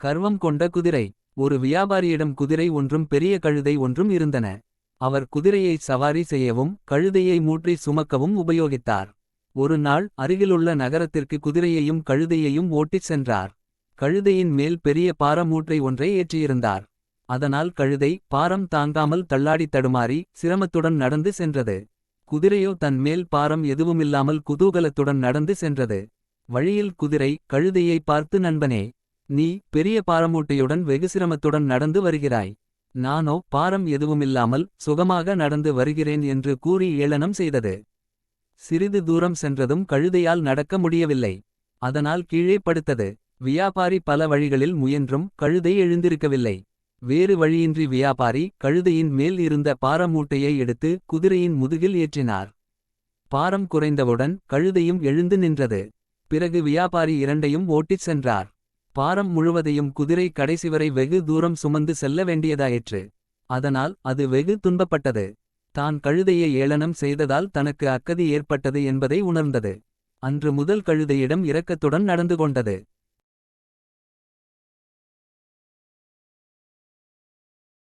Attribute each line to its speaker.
Speaker 1: கர்வம் கொண்ட குதிரை. ஒரு வியாபாரியிடம் குதிரை ஒன்றும் பெரிய கழுதை ஒன்றும் இருந்தன. அவர் குதிரையை சவாரி செய்யவும் கழுதையை மூற்றி சுமக்கவும் உபயோகித்தார். ஒரு நாள் அருகிலுள்ள நகரத்திற்கு குதிரையையும் கழுதையையும் ஓட்டிச் சென்றார். கழுதையின் மேல் பெரிய பாரமூற்றை ஒன்றை ஏற்றியிருந்தார். அதனால் கழுதை பாரம் தாங்காமல் தள்ளாடி தடுமாறி சிரமத்துடன் நடந்து சென்றது. குதிரையோ தன் மேல் பாரம் எதுவுமில்லாமல் குதூகலத்துடன் நடந்து சென்றது. வழியில் குதிரை கழுதையை பார்த்து நண்பனே நீ பெரிய பாரமூட்டையுடன் வெகு சிரமத்துடன் நடந்து வருகிறாய். நானோ பாரம் எதுவுமில்லாமல் சுகமாக நடந்து வருகிறேன் என்று கூறி ஏளனம் செய்தது. சிறிது தூரம் சென்றதும் கழுதையால் நடக்க முடியவில்லை. அதனால் கீழே படுத்தது. வியாபாரி பல வழிகளில் முயன்றும் கழுதை எழுந்திருக்கவில்லை. வேறு வழியின்றி வியாபாரி கழுதையின் மேல் இருந்த பாரமூட்டையை எடுத்து குதிரையின் முதுகில் ஏற்றினார். பாரம் குறைந்தவுடன் கழுதையும் எழுந்து நின்றது. பிறகு வியாபாரி இரண்டையும் ஓட்டிச் சென்றார். பாரம் முழுவதையும் குதிரை கடைசிவரை வெகு தூரம் சுமந்து செல்ல வேண்டியதாயிற்று. அதனால் அது வெகு துன்பப்பட்டது. தான் கழுதையை ஏளனம் செய்ததால் தனக்கு அக்கதி ஏற்பட்டது என்பதை உணர்ந்தது. அன்று முதல் கழுதையிடம் இரக்கத்துடன் நடந்து கொண்டது.